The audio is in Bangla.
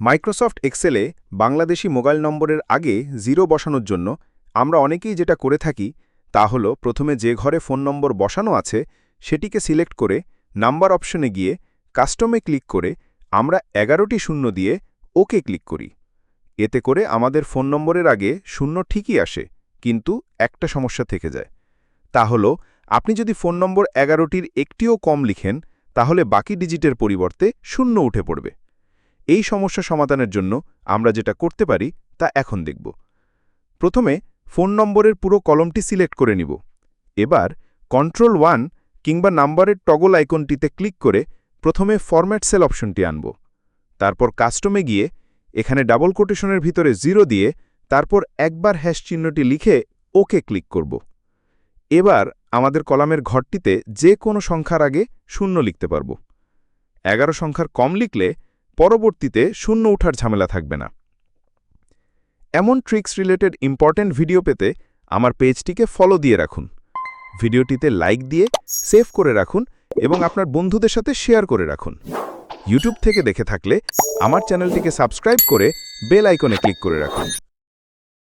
মাইক্রোসফট এক্সেলে বাংলাদেশি মোবাইল নম্বরের আগে জিরো বসানোর জন্য আমরা অনেকেই যেটা করে থাকি তা হল প্রথমে যে ঘরে ফোন নম্বর বসানো আছে সেটিকে সিলেক্ট করে নাম্বার অপশনে গিয়ে কাস্টমে ক্লিক করে আমরা এগারোটি শূন্য দিয়ে ওকে ক্লিক করি। এতে করে আমাদের ফোন নম্বরের আগে শূন্য ঠিকই আসে, কিন্তু একটা সমস্যা থেকে যায়। তা হল, আপনি যদি ফোন নম্বর এগারোটির একটিও কম লিখেন, তাহলে বাকি ডিজিটের পরিবর্তে শূন্য উঠে পড়বে। এই সমস্যা সমাধানের জন্য আমরা যেটা করতে পারি তা এখন দেখব। প্রথমে ফোন নম্বরের পুরো কলমটি সিলেক্ট করে নিব। এবার কন্ট্রোল ওয়ান কিংবা নাম্বারের টগল আইকনটিতে ক্লিক করে প্রথমে ফরম্যাট সেল অপশনটি আনব। তারপর কাস্টমে গিয়ে এখানে ডাবল কোটেশনের ভিতরে জিরো দিয়ে তারপর একবার হ্যাশ চিহ্নটি লিখে ওকে ক্লিক করব। এবার আমাদের কলামের ঘরটিতে যে কোনো সংখ্যার আগে শূন্য লিখতে পারব। এগারো সংখ্যার কম লিখলে পরবর্তীতে শূন্য ওঠার ঝামেলা থাকবে না। এমন ট্রিক্স রিলেটেড ইম্পর্ট্যান্ট ভিডিও পেতে আমার পেজটিকে ফলো দিয়ে রাখুন। ভিডিওটিতে লাইক দিয়ে সেভ করে রাখুন এবং আপনার বন্ধুদের সাথে শেয়ার করে রাখুন। ইউটিউব থেকে দেখে থাকলে আমার চ্যানেলটিকে সাবস্ক্রাইব করে বেল আইকনে ক্লিক করে রাখুন।